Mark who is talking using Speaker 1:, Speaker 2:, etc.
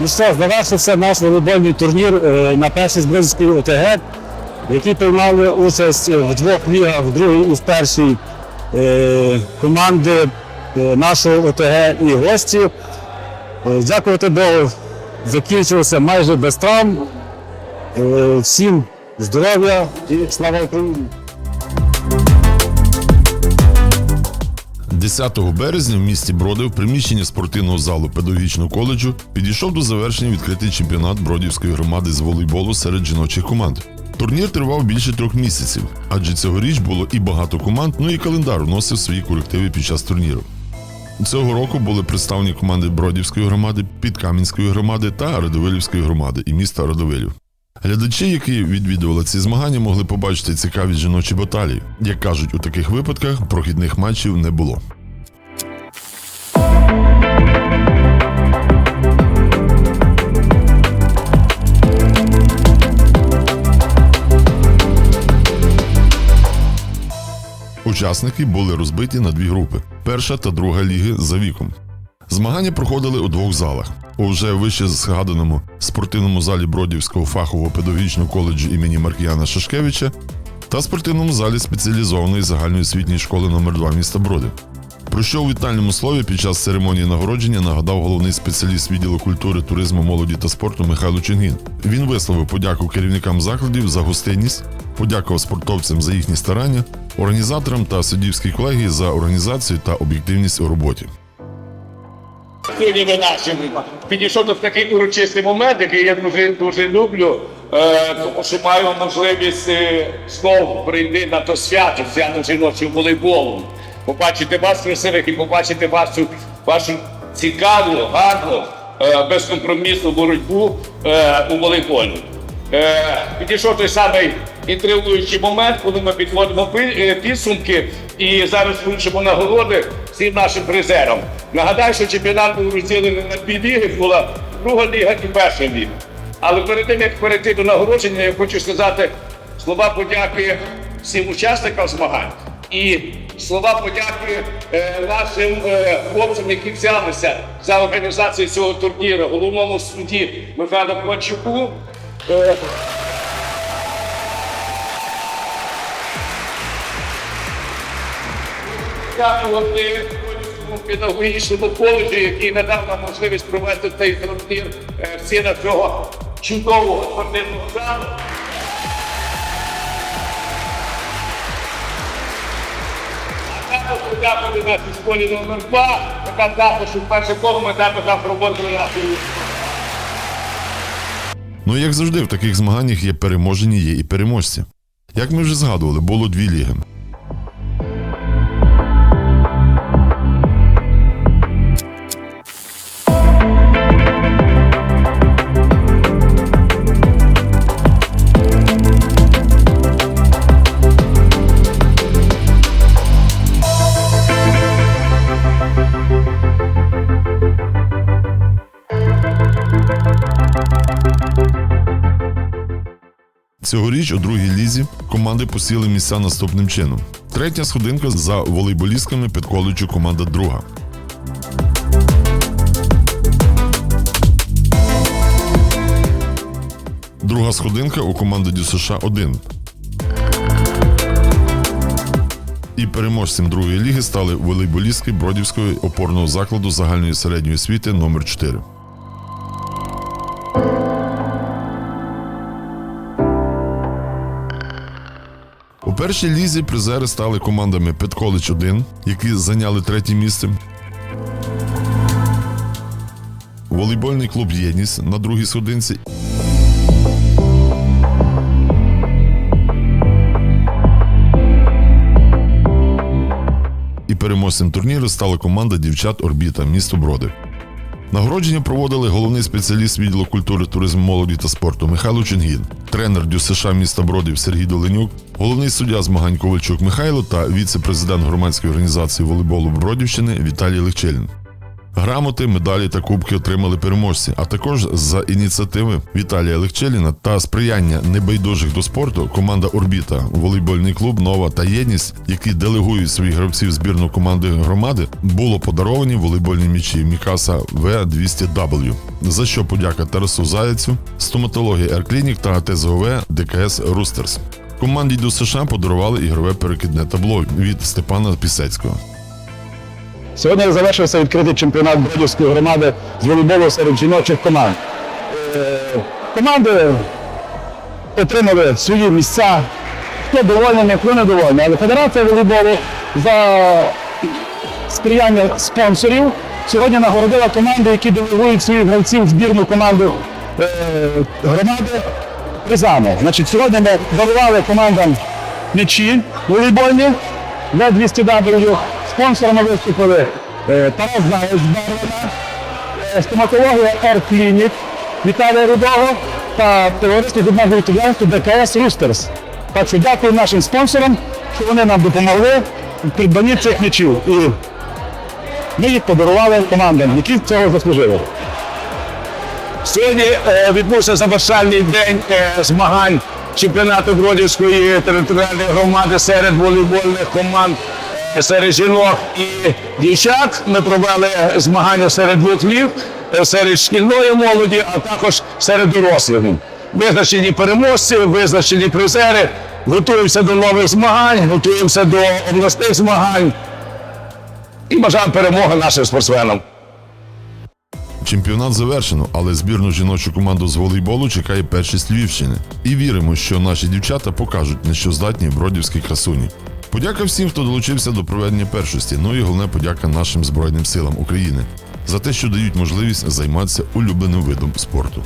Speaker 1: Ну що, завершився наш волейбольний турнір е, на першій Збризькій ОТГ, в якій приймали участь в двох лігах, в другій і в першій е, команди е, нашого ОТГ і гості. Е, Дякувати Богу, закінчилося майже без травм. Е, Всім здоров'я і слава Україні!
Speaker 2: 10 березня в місті Броди в приміщенні спортивного залу педагогічного коледжу підійшов до завершення відкритий чемпіонат Бродівської громади з волейболу серед жіночих команд. Турнір тривав більше трьох місяців, адже цьогоріч було і багато команд, ну і календар вносив свої корективи під час турніру. Цього року були представлені команди Бродівської громади, Підкам'янської громади та Радовилівської громади і міста Радовилів. Глядачі, які відвідували ці змагання, могли побачити цікаві жіночі баталії. Як кажуть, у таких випадках прохідних матчів не було. Учасники були розбиті на дві групи: перша та друга ліги за віком. Змагання проходили у двох залах: у вже вище згаданому спортивному залі Бродівського фахового педагогічного коледжу імені Маркіяна Шашкевича та спортивному залі спеціалізованої загальної освітньої школи номер 2 міста Броди. Про що у вітальному слові під час церемонії нагородження нагадав головний спеціаліст відділу культури, туризму, молоді та спорту Михайло Чингін. Він висловив подяку керівникам закладів за гостинність, подякував спортовцям за їхні старання, організаторам та суддівській колегії за організацію та об'єктивність у роботі.
Speaker 3: Ви нашим підійшов до такий урочистий момент, який я дуже дуже люблю, е, тому що маю можливість е, знову прийти на то свято, свято жіночого волейболу, побачити вас красивих і побачити вашу, вашу цікаву, гарну, е, безкомпромісну боротьбу у волейболі. Підійшов той самий інтригуючий момент, коли ми підводимо підсумки і зараз вручимо нагороди всім нашим призерам. Нагадаю, що чемпіонат був розділений на дві ліги, була друга ліга і перша ліга. Але перед тим як перейти до нагородження, я хочу сказати слова подяки всім учасникам змагань і слова подяки е, нашим е, хлопцям, які взялися за організацію цього турніру, головному судді Михайлу Ковальчуку. Е, Дякувати Бродівському педагогічному коледжу, який надав нам можливість провести цей турнір е, в стінах цього чудового спортивного залу. Подякувати нашій школі номер 2, яка також у ми також нам проводили нашу
Speaker 2: Ну як завжди, в таких змаганнях є переможені, є і переможці. Як ми вже згадували, було дві ліги. Цьогоріч у другій лізі команди посіли місця наступним чином. Третя сходинка за волейболістками під команда друга. Друга сходинка у команди ДЮСШ 1. І переможцем другої ліги стали волейболістки Бродівського опорного закладу загальної середньої освіти номер 4 першій лізі призери стали командами Петколич 1, які зайняли третє місце. Волейбольний клуб Єдність на другій сходинці. І переможцем турніру стала команда дівчат Орбіта місто Броди. Нагородження проводили головний спеціаліст відділу культури, туризму, молоді та спорту Михайло Чингін, тренер ДЮСШ міста Бродів Сергій Доленюк, головний суддя змагань Ковальчук Михайло та віце-президент громадської організації волейболу Бродівщини Віталій Легчелін. Грамоти, медалі та кубки отримали переможці, а також за ініціативи Віталія Легчеліна та сприяння небайдужих до спорту команда Орбіта, волейбольний клуб Нова та Єдність, які делегують своїх гравців збірну команди громади, було подаровані волейбольні м'ячі Мікаса В200W. За що подяка Тарасу Заяцю, стоматологія Ерклінік та ТЗОВ ДКС Рустерс. Команді до США подарували ігрове перекидне табло від Степана Пісецького.
Speaker 1: Сьогодні завершився відкритий чемпіонат Бродівської громади з волейболу серед жіночих команд. Е, Команди отримали свої місця. Хто довольний, хто недовольний. Але Федерація волейболу за сприяння спонсорів сьогодні нагородила команди, які делегують своїх гравців в збірну команду е, громади призами. Значить, сьогодні ми дарували командам м'ячі волейбольні для 200W. Спонсорами виступили е, Тарас Заєць з Барвина, е, стоматологія Clinic Віталія Рудого та товариство відмовного італіянства ДКС Рустерс. Так що дякую нашим спонсорам, що вони нам допомогли в придбанні цих м'ячів. І ми їх подарували командам, які цього заслужили. Сьогодні е, відбувся завершальний день змагань чемпіонату Бродівської територіальної громади серед волейбольних команд, серед жінок і дівчат. Ми провели змагання серед вутлів, е, серед шкільної молоді, а також серед дорослих. Визначені переможці, визначені призери. Готуємося до нових змагань, готуємося до обласних змагань і бажаємо перемоги нашим спортсменам.
Speaker 2: Чемпіонат завершено, але збірну жіночу команду з волейболу чекає першість Львівщини. І віримо, що наші дівчата покажуть, на що здатні бродівські красуні. Подяка всім, хто долучився до проведення першості. Ну і головне подяка нашим Збройним силам України за те, що дають можливість займатися улюбленим видом спорту.